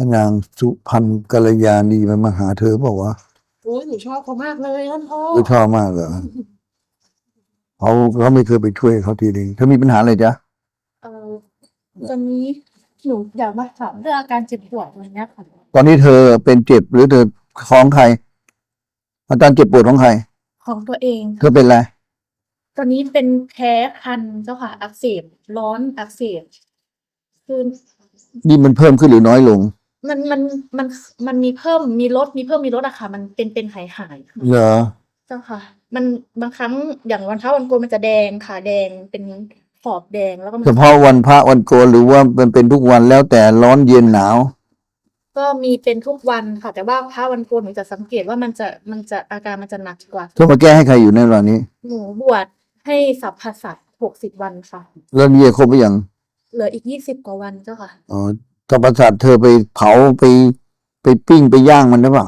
พระนางสุพรรณกัลยาณีมันมาหาเธอบอกว่าโอ้ยหนูชอบเขามากเลยท่านพ่อเธอชอบมากเหรอเขาเขาไม่เคยไปช่วยเขาทีนึงเธอมีปัญหาอะไรจ๊ะเออตอนนี้หนูอยากมาถามเรื่องอาการเจ็บปวดอะไรเนี้ยค่ะตอนนี้เธอเป็นเจ็บหรือเธอท้องใครอาการเจ็บปวดของใคร ของตัวเอง เธอเป็นอะไรตอนนี้เป็นแพ้คันเจ้าค่ะอักเสบร้อนอักเสบคือนี่มันเพิ่มขึ้นหรือน้อยลง มันมันมันมันมีเพิ่มมีลดมีเพิ่มมีลดอะค่ะ มันเป็นเป็นหายหายเหรอ เจ้าค่ะ มันบางครั้งอย่างวันเช้าวันโกนมันจะแดงขาแดงเป็นขอบแดงแล้วก็มันเฉพาะวันพระวันโกนหรือว่ามันเป็นทุกวันแล้วแต่ร้อนเย็นหนาว ก็มีเป็นทุกวันค่ะ แต่ว่าพระวันโกนหนูจะสังเกตว่ามันจะมันจะอาการมันจะหนักกว่า เธอมาแก้ให้ใครอยู่ในเวลานี้ หนูบวชให้สัพพสัตหกสิบวันค่ะ แล้วนี่ครบไปยังเหลืออีกยี่สิบกว่าวันเจ้าค่ะ อ๋อ ธรรมศาสตร์เธอไปเผาไปไปปิ้งไปย่างมันได้ป่ะ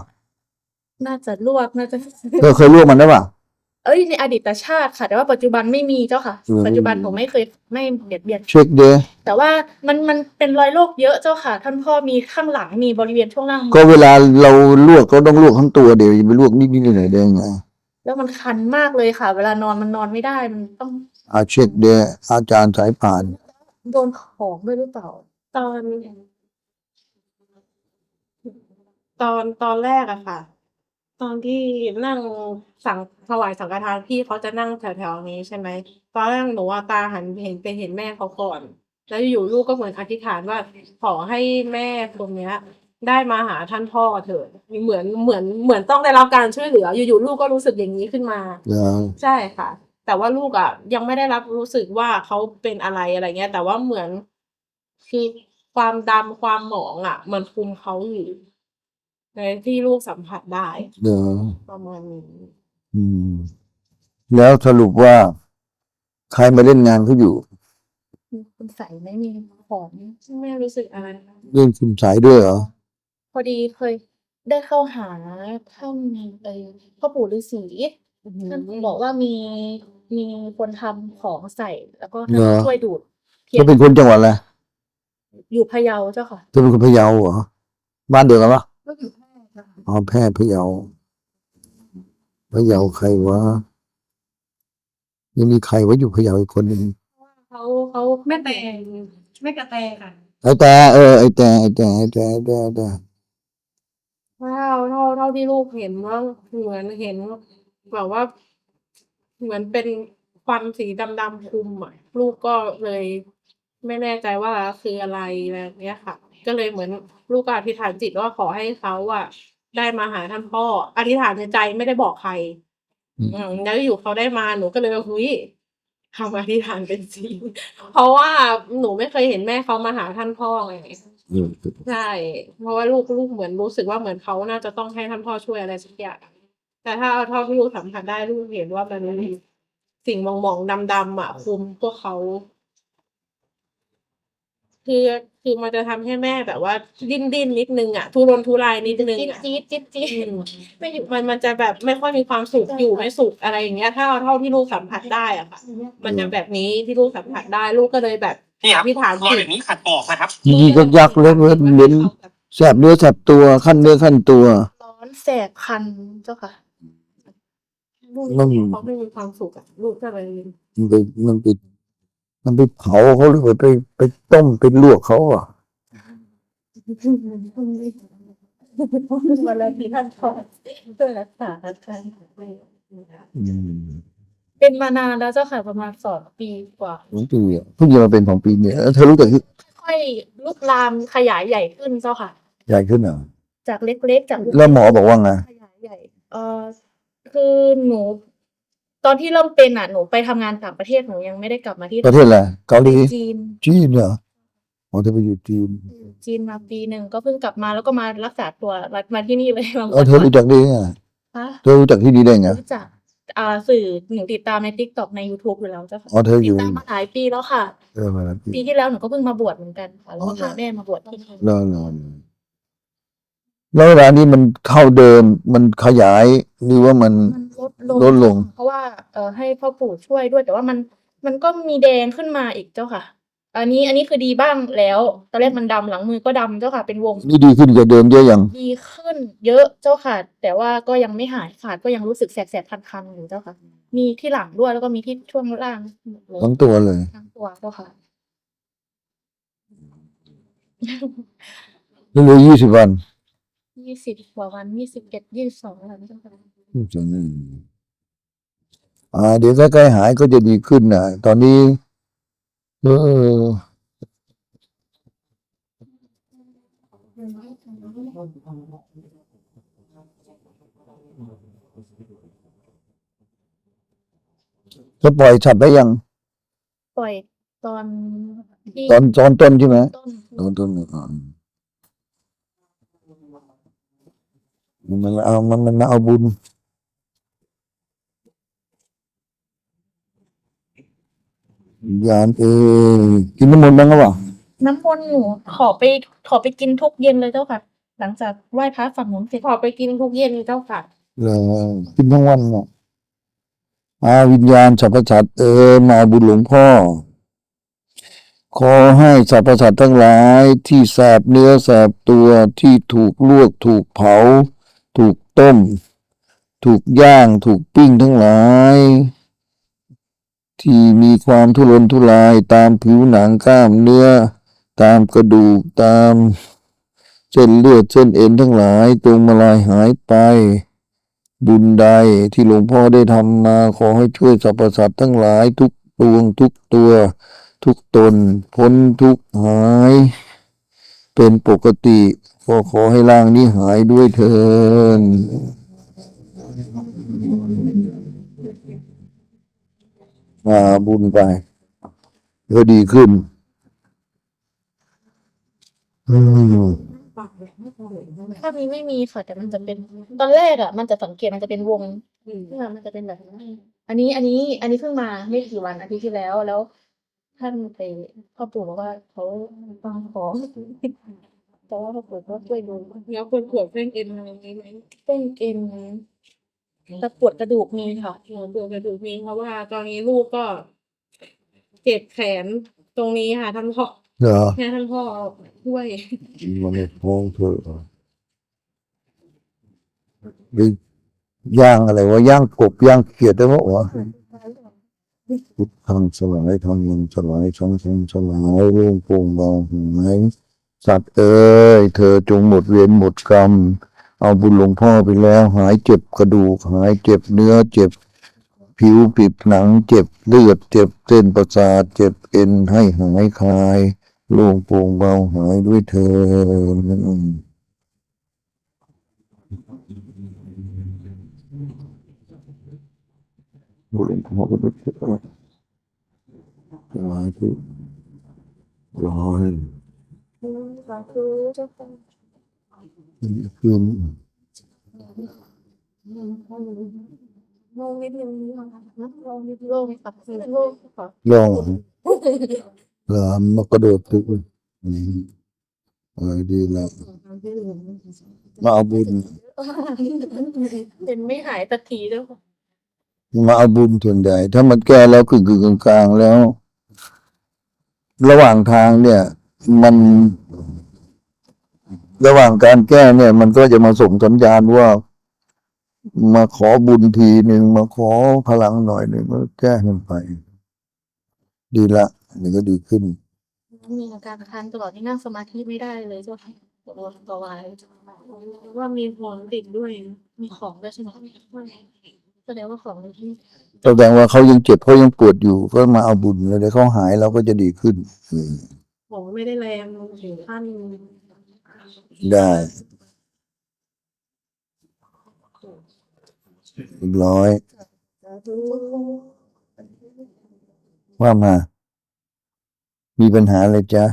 น่าจะลวกน่าจะ เธอเคยลวกมันได้ป่ะ เอ้ยในอดีตชาติค่ะ แต่ว่าปัจจุบันไม่มีเจ้าค่ะ อืม ปัจจุบันผมไม่เคยไม่เบียดเบียน เช็คเดยแต่ว่ามันมันเป็นรอยโรคเยอะเจ้าค่ะ ท่านพ่อมีข้างหลังมีบริเวณช่วงล่าง ก็เวลาเราลวกก็ต้องลวกทั้งตัวเดี๋ยวอย่าไปลวกนิดๆหน่อยๆได้ไงแล้วมันคันมากเลยค่ะ เวลานอนมันนอนไม่ได้มันต้องอาเช็คเดยอาจารย์สายผ่าน โดนของด้วยหรือเปล่า ตอน ตอน ตอนแรกอะค่ะ ตอนที่นั่งสั่งถวายสังฆทาน พี่เขาจะนั่งแถว ๆ นี้ใช่ไหม ตอนแรกหนูว่าตาหันเห็นไปเห็นแม่เขาก่อน แล้วอยู่ลูกก็เหมือนอธิษฐานว่า ขอให้แม่คนเนี้ย ได้มาหาท่านพ่อเถิด เหมือน เหมือน เหมือนต้องได้รับการช่วยเหลือ อยู่ ๆ ลูกก็รู้สึกอย่างนี้ขึ้นมา เหรอ ใช่ค่ะ แต่ว่าลูกอะยังไม่ได้รับรู้สึกว่าเขาเป็นอะไร อะไรเงี้ย แต่ว่าเหมือน คือความดำความหมองอะ มันคุมเขาอยู่ในที่ลูกสัมผัสได้เหรอประมาณนี้ อืม แล้วสรุปว่า ใครมาเล่นงานเขาอยู่มีคุณใส่ไม่มีของไม่รู้สึกอะไรนะเรื่องคุณสายด้วยเหรอ พอดีเคยได้เข้าหาท่านเออพ่อปู่ฤาษีท่านบอกว่ามีมีคนทำของใส่แล้วก็ท่านเหรอช่วยดูดเธอเป็นคนจังหวัดอะไร อยู่พะเยาเจ้าค่ะเธอเป็นคนพะเยาเหรอบ้านเดียวกันปะก็อยู่แพร่เจ้าค่ะอ๋อแพร่พะเยาพะเยาใครวะยังมีใครวะอยู่พะเยาอีกคนหนึ่งเขาเขาแม่แตงแม่กระแตค่ะไอ้แต่เออไอ้แต่ไอ้แต่ไอ้แต่ไอ้แต่ไอ้แต่เท่าเท่าเท่าที่ลูกเห็นว่าเหมือนเห็นแบบว่า เหมือนเป็นควันสีดำๆคลุมอะลูกก็เลย ไม่แน่ใจว่าคืออะไรอะไรแบบเนี้ยค่ะ ก็เลยเหมือนลูกก็อธิษฐานจิตว่าขอให้เขาอะได้มาหาท่านพ่อ อธิษฐานในใจไม่ได้บอกใคร อืม อืมแล้วอยู่เขาได้มาหนูก็เลยว่าหุยทำอธิษฐานเป็นจริง เพราะว่าหนูไม่เคยเห็นแม่เขามาหาท่านพ่อไงเออใช่ เพราะว่าลูกลูกเหมือนรู้สึกว่าเหมือนเขาน่าจะต้องให้ท่านพ่อช่วยอะไรสักอย่างแต่ถ้าเอาเท่าที่ลูกสัมผัสได้ลูกเห็นว่ามันมีสิ่งมองๆดำๆอะคุมพวกเขา คือคือมันจะทำให้แม่แบบว่าดิ้นดิ้นนิดนึงอะทุรนทุรายนิดนึงจี๊ดอะจี๊ดจี๊ดจี๊ด อืมไม่อยู่ มันมันจะแบบไม่ค่อยมีความสุขอยู่ไม่สุขอะไรอย่างเงี้ยถ้าเอาเท่าที่ลูกสัมผัสได้อะค่ะ มันจะแบบนี้ที่ลูกสัมผัสได้ลูกก็เลยแบบนี่ครับอธิษฐานรอยจิแบตบนี้ขัดออกนะครับนี่ก็ยักเล็กเล็กเล้นแสบเนื้อแสบตัวขั้นเนื้อขั้นตัวร้อนแสบคันเจ้าค่ะ ลูกมันเขาไม่มีความสุขอะลูกก็เลยมันไปมันไป มันไปเผาเขาหรือว่าไปไปต้มไปลวกเขาอะวันละที่ท่านพ่อเพื่อรักษาท่านอืมเป็นมานานแล้วเจ้าค่ะประมาณสองปีกว่าสองปีอะเพิ่งจะมาเป็นสองปีเนี่ยแล้วเธอรู้จักที่ค่อยลุกลามขยายใหญ่ขึ้นเจ้าค่ะ ใหญ่ขึ้นเหรอจากเล็กๆจากแล้วหมอบอกว่าไงขยายใหญ่เออคือหนู ตอนที่เริ่มเป็นอะหนูไปทำงานต่างประเทศหนูยังไม่ได้กลับมาที่ประเทศอะไรเกาหลีจีน จีนเหรออ๋อเธอไปอยู่จีนจีนมาปีหนึ่งก็เพิ่งกลับมาแล้วก็มารักษาตัวมาที่นี่เลยมาเออเธอรู้จักได้ไงคะเธอรู้จักที่นี่ได้ไงรู้จักอ่าสื่อหนูติดตามในทิกตอกใน YouTube อยู่แล้วเจ้าค่ะอ๋อเธออยู่ติดตามมาหลายปีแล้วค่ะ เออมาแล้วปีปีที่แล้วหนูก็เพิ่งมาบวชเหมือนกันค่ะแล้วอ๋ก็อเหรอพาแม่มาบวชที่นี่รอรอรอแล้วเวลานี้มันเข้าเดิมมันขยายหรือว่ามันมัน ลดลงลดลง เพราะว่าเออให้พ่อปู่ช่วยด้วย แต่ว่ามันมันก็มีแดงขึ้นมาอีกเจ้าค่ะ อันนี้อันนี้คือดีบ้างแล้วตอนแรกมันดำหลังมือก็ดำเจ้าค่ะเป็นวง นี่ดีขึ้นกว่าเดิมเยอะยังดีขึ้นเยอะเจ้าค่ะ แต่ว่าก็ยังไม่หายขาดก็ยังรู้สึกแสบๆคันๆอยู่เจ้าค่ะ มีที่หลังด้วยแล้วก็มีที่ช่วงล่างเลยทั้งตัวเลย ทั้งตัวเจ้าค่ะ เหลือยี่สิบวันยี่สิบกว่าวันยี่สิบเอ็ดยี่สิบสองวันเจ้าค่ะ อ่า เดี๋ยวใกล้ๆหายก็จะดีขึ้นนะตอนนี้ เออจะปล่อยสัตว์ได้ยัง ปล่อยตอนที่ตอนตอนต้นใช่ไหมต้นตอนต้นอ่อนมันเอามันมันมาเอาบุญ ยานเออกินน้ำมนต์บ้างหรือเปล่าน้ำมนต์หนูขอไปขอไปกินทุกเย็นเลยเจ้าค่ะ หลังจากไหว้พระฝั่งนู้นเสร็จขอไปกินทุกเย็นเจ้าค่ะเหรอกินทั้งวันเนาะอาวิญญาณสรรพสัตว์เออมาบุญหลวงพ่อ ขอให้สรรพสัตว์ทั้งหลายที่แสบเนื้อแสบตัวที่ถูกลวกถูกเผา ถูกต้ม ถูกย่างถูกปิ้งทั้งหลาย ที่มีความทุรนทุรายตามผิวหนังกล้ามเนื้อ ตามกระดูกตามเส้นเลือดเส้นเอ็นทั้งหลายจงมาลายหายไป บุญใดที่หลวงพ่อได้ทำมาขอให้ช่วยสรรพสัตว์ทั้งหลายทุกดวงทุกตัว ทุกตน พ้นทุกหาย เป็นปกติขอขอให้ร่างนี้หายด้วยเถินมา บุญไปก็ดีขึ้น อืมภาพนี้ไม่มีค่ะ แต่มันจะเป็นตอนแรกอะ มันจะสังเกตมันจะเป็นวงอืมเนี่ยมันจะเป็นแบบนี้อันนี้อันนี้ อันนี้เพิ่งมาไม่กี่วันอาทิตย์ที่แล้วแล้ว ท่านไปพ่อปู่บอกว่าเขาฟังของแต่ว่าพ่อปู่ก็ช่วยดูแล้วคนปวดเส้นเอ็นอะไรอย่างนี้ไหมเป็นเอ็น แต่ปวดกระดูกมีค่ะหนูปวดกระดูกมีเพราะว่าตอนนี้ลูกก็เจ็บแขนตรงนี้ค่ะท่านพ่อเหรอแม่ท่านพ่อช่วยมันในท้องเธอไปย่างอะไรวะย่างกบย่างเขียดได้ปะวะพุทธังสลายทางยังสลายช่องช่องสลายร่วงโป่งเบาหายสัตว์เอ้ยเธอจงหมดเวรหมดกรรม เอาบุญหลวงพ่อไปแล้ว หายเจ็บกระดูก หายเจ็บเนื้อเจ็บผิวปิดหนัง เจ็บเลือด เจ็บเส้นประสาท เจ็บเอ็นให้หายคลายโล่งโปร่งเบาหายด้วยเธอบุหลวงพ่อก็ด้วยเธอสาธุร้อยสาธุเจ้าค่ะคืน โล่งนิดนึงค่ะโล่งนิดโล่งค่ะโล่งค่ะลองหลานมากระโดดตึกอืมเออดีแล้วมาเอาบุญ เป็นไม่หายสักทีเจ้าค่ะมาเอาบุญส่วนใหญ่ถ้ามันแก้แล้วคือกึ่กลางๆแล้ว ระหว่างทางเนี่ย มัน ระหว่างการแก้เนี่ย มันก็จะมาส่งสัญญาณว่า มาขอบุญทีหนึ่งมาขอพลังหน่อยหนึ่งแล้วแก้กันไป ดีละอันนี้ก็ดีขึ้นมีอาการคันตลอดที่นั่งสมาธิไม่ได้เลยเจ้าค่ะตัวตัววายว่ามีของติดด้วย มีของด้วยใช่ไหมแสดงว่าของในที่แสดงว่าเขายังเจ็บเขายังปวดอยู่ก็มาเอาบุญแล้วเดี๋ยวเขาหายเราก็จะดีขึ้น อืมของไม่ได้แรงถึงขั้น ได้ร้อย ว่ามา มีปัญหาอะไรจ๊ะ